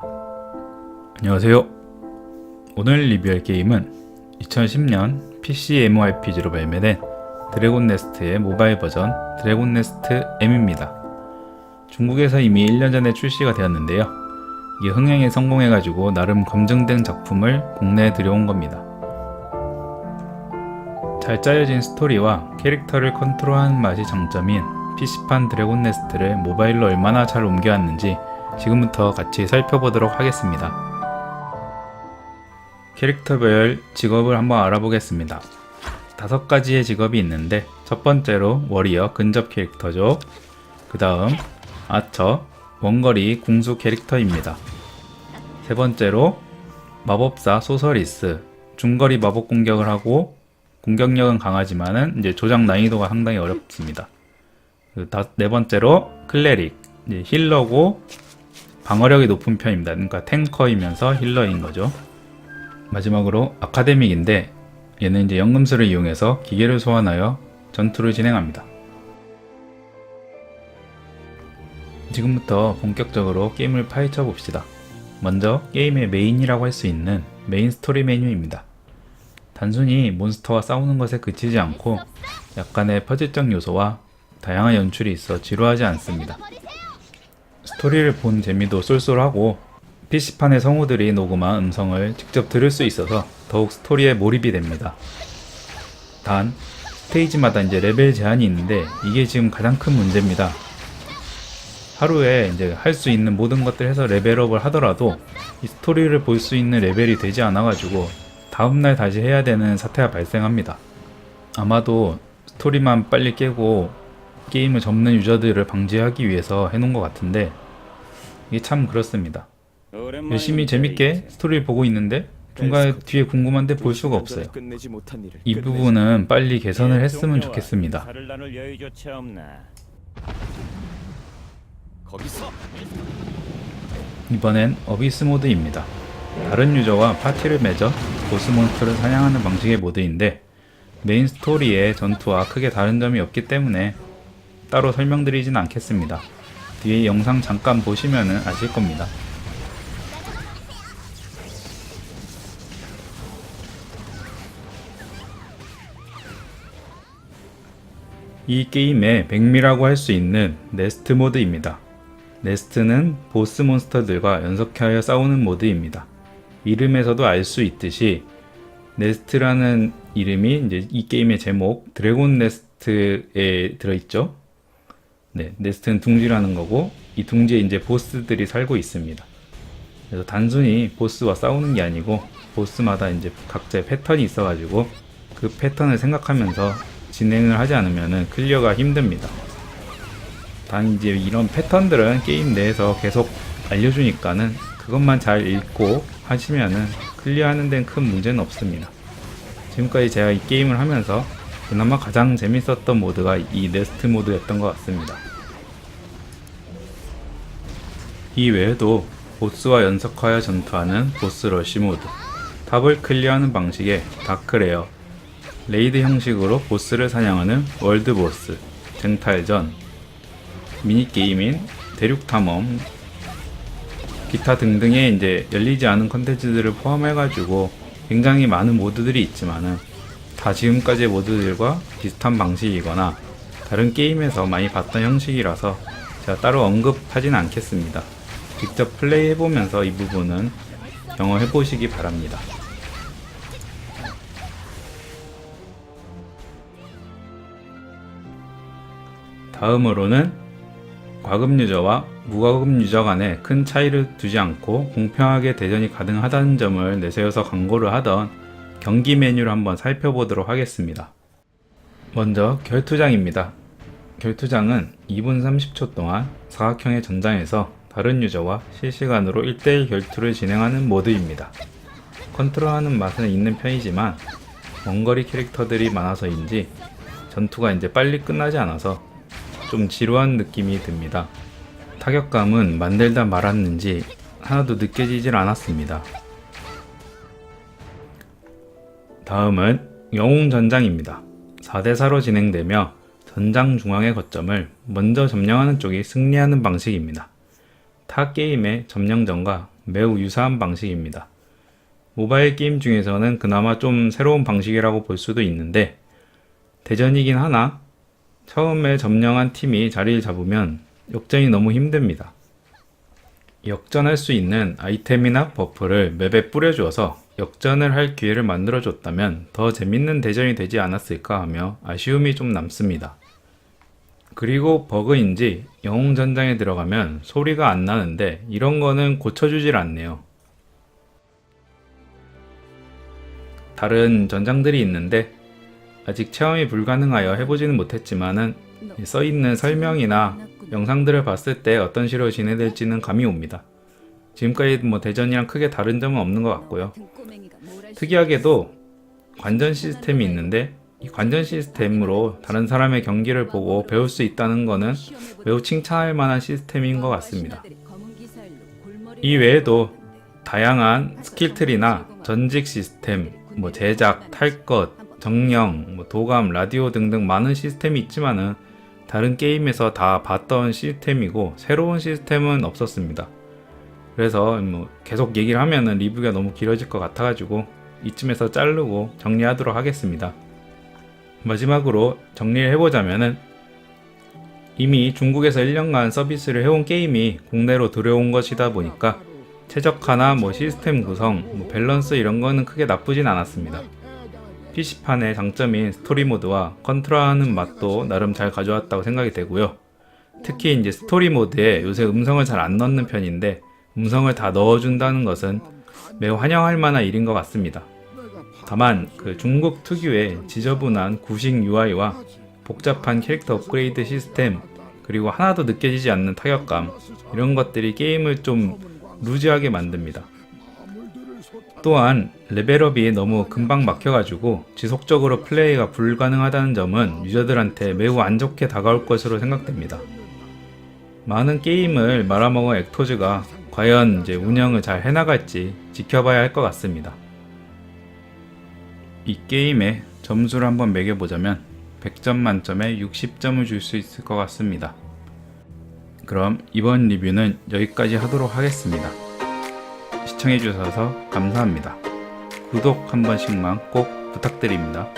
안녕하세요. 오늘 리뷰할 게임은 2010년 PC MMORPG로 발매된 드래곤 네스트의 모바일 버전 드래곤 네스트 M입니다. 중국에서 이미 1년 전에 출시가 되었는데요. 이게 흥행에 성공해가지고 나름 검증된 작품을 국내에 들여온 겁니다. 잘 짜여진 스토리와 캐릭터를 컨트롤하는 맛이 장점인 PC판 드래곤 네스트를 모바일로 얼마나 잘 옮겨왔는지 지금부터 같이 살펴보도록 하겠습니다. 캐릭터별 직업을 한번 알아보겠습니다. 다섯 가지의 직업이 있는데 첫 번째로 워리어 근접 캐릭터죠. 그 다음 아처 원거리 궁수 캐릭터입니다. 세 번째로 마법사 소서리스 중거리 마법 공격을 하고 공격력은 강하지만은 이제 조작 난이도가 상당히 어렵습니다. 그 다- 네 번째로 클레릭 힐러고 방어력이 높은 편입니다. 그러니까 탱커이면서 힐러인 거죠. 마지막으로 아카데믹인데 얘는 이제 연금술을 이용해서 기계를 소환하여 전투를 진행합니다. 지금부터 본격적으로 게임을 파헤쳐 봅시다. 먼저 게임의 메인이라고 할 수 있는 메인 스토리 메뉴입니다. 단순히 몬스터와 싸우는 것에 그치지 않고 약간의 퍼즐적 요소와 다양한 연출이 있어 지루하지 않습니다. 스토리를 본 재미도 쏠쏠하고 PC판의 성우들이 녹음한 음성을 직접 들을 수 있어서 더욱 스토리에 몰입이 됩니다. 단, 스테이지마다 이제 레벨 제한이 있는데 이게 지금 가장 큰 문제입니다. 하루에 이제 할 수 있는 모든 것들 해서 레벨업을 하더라도 이 스토리를 볼 수 있는 레벨이 되지 않아가지고 다음날 다시 해야 되는 사태가 발생합니다. 아마도 스토리만 빨리 깨고 게임을 접는 유저들을 방지하기 위해서 해놓은 것 같은데 이게 참 그렇습니다. 열심히 재밌게 스토리를 보고 있는데 중간에 뒤에 궁금한데 볼 수가 없어요. 이 부분은 빨리 개선을 했으면 좋겠습니다. 이번엔 어비스 모드입니다. 다른 유저와 파티를 맺어 보스 몬스터를 사냥하는 방식의 모드인데 메인 스토리의 전투와 크게 다른 점이 없기 때문에 따로 설명드리진 않겠습니다. 뒤에 영상 잠깐 보시면 아실 겁니다. 이 게임의 백미라고 할 수 있는 네스트 모드입니다. 네스트는 보스 몬스터들과 연속하여 싸우는 모드입니다. 이름에서도 알 수 있듯이 네스트라는 이름이 이제 이 게임의 제목 드래곤 네스트에 들어있죠. 네, 네스트는 둥지라는 거고 이 둥지에 이제 보스들이 살고 있습니다. 그래서 단순히 보스와 싸우는 게 아니고 보스마다 이제 각자의 패턴이 있어가지고 그 패턴을 생각하면서 진행을 하지 않으면은 클리어가 힘듭니다. 단 이제 이런 패턴들은 게임 내에서 계속 알려주니까는 그것만 잘 읽고 하시면은 클리어하는 데는 큰 문제는 없습니다. 지금까지 제가 이 게임을 하면서 그나마 가장 재밌었던 모드가 이 네스트 모드였던 것 같습니다. 이 외에도 보스와 연속하여 전투하는 보스 러쉬 모드, 탑을 클리어하는 방식의 다크레어, 레이드 형식으로 보스를 사냥하는 월드 보스, 쟁탈전, 미니게임인 대륙탐험, 기타 등등의 이제 열리지 않은 컨텐츠들을 포함해가지고 굉장히 많은 모드들이 있지만은 다 지금까지의 모드들과 비슷한 방식이거나 다른 게임에서 많이 봤던 형식이라서 제가 따로 언급하진 않겠습니다. 직접 플레이 해보면서 이 부분은 경험해 보시기 바랍니다. 다음으로는 과금 유저와 무과금 유저 간에 큰 차이를 두지 않고 공평하게 대전이 가능하다는 점을 내세워서 광고를 하던 경기 메뉴를 한번 살펴보도록 하겠습니다. 먼저 결투장입니다. 결투장은 2분 30초 동안 사각형의 전장에서 다른 유저와 실시간으로 1대1 결투를 진행하는 모드입니다. 컨트롤하는 맛은 있는 편이지만 원거리 캐릭터들이 많아서인지 전투가 이제 빨리 끝나지 않아서 좀 지루한 느낌이 듭니다. 타격감은 만들다 말았는지 하나도 느껴지질 않았습니다. 다음은 영웅전장입니다. 4대4로 진행되며 전장 중앙의 거점을 먼저 점령하는 쪽이 승리하는 방식입니다. 타 게임의 점령전과 매우 유사한 방식입니다. 모바일 게임 중에서는 그나마 좀 새로운 방식이라고 볼 수도 있는데 대전이긴 하나 처음에 점령한 팀이 자리를 잡으면 역전이 너무 힘듭니다. 역전할 수 있는 아이템이나 버프를 맵에 뿌려주어서 역전을 할 기회를 만들어줬다면 더 재밌는 대전이 되지 않았을까 하며 아쉬움이 좀 남습니다. 그리고 버그인지 영웅 전장에 들어가면 소리가 안 나는데 이런 거는 고쳐주질 않네요. 다른 전장들이 있는데 아직 체험이 불가능하여 해보지는 못했지만은 이 써있는 설명이나 영상들을 봤을 때 어떤 식으로 진행될지는 감이 옵니다. 지금까지 뭐 대전이랑 크게 다른 점은 없는 것 같고요. 특이하게도 관전 시스템이 있는데 이 관전 시스템으로 다른 사람의 경기를 보고 배울 수 있다는 것은 매우 칭찬할 만한 시스템인 것 같습니다. 이 외에도 다양한 스킬트리나 전직 시스템, 뭐 제작, 탈 것, 정령, 뭐 도감, 라디오 등등 많은 시스템이 있지만은 다른 게임에서 다 봤던 시스템이고 새로운 시스템은 없었습니다. 그래서 뭐 계속 얘기를 하면은 리뷰가 너무 길어질 것 같아가지고 이쯤에서 자르고 정리하도록 하겠습니다. 마지막으로 정리를 해보자면은 이미 중국에서 1년간 서비스를 해온 게임이 국내로 들여온 것이다 보니까 최적화나 뭐 시스템 구성, 뭐 밸런스 이런 거는 크게 나쁘진 않았습니다. PC판의 장점인 스토리 모드와 컨트롤하는 맛도 나름 잘 가져왔다고 생각이 되고요. 특히 이제 스토리 모드에 요새 음성을 잘 안 넣는 편인데 음성을 다 넣어준다는 것은 매우 환영할 만한 일인 것 같습니다. 다만 그 중국 특유의 지저분한 구식 UI와 복잡한 캐릭터 업그레이드 시스템 그리고 하나도 느껴지지 않는 타격감 이런 것들이 게임을 좀 루즈하게 만듭니다. 또한 레벨업이 너무 금방 막혀가지고 지속적으로 플레이가 불가능하다는 점은 유저들한테 매우 안 좋게 다가올 것으로 생각됩니다. 많은 게임을 말아먹은 액토즈가 과연 이제 운영을 잘 해나갈지 지켜봐야 할 것 같습니다. 이 게임에 점수를 한번 매겨보자면 100점 만점에 60점을 줄 수 있을 것 같습니다. 그럼 이번 리뷰는 여기까지 하도록 하겠습니다. 시청해주셔서 감사합니다. 구독 한 번씩만 꼭 부탁드립니다.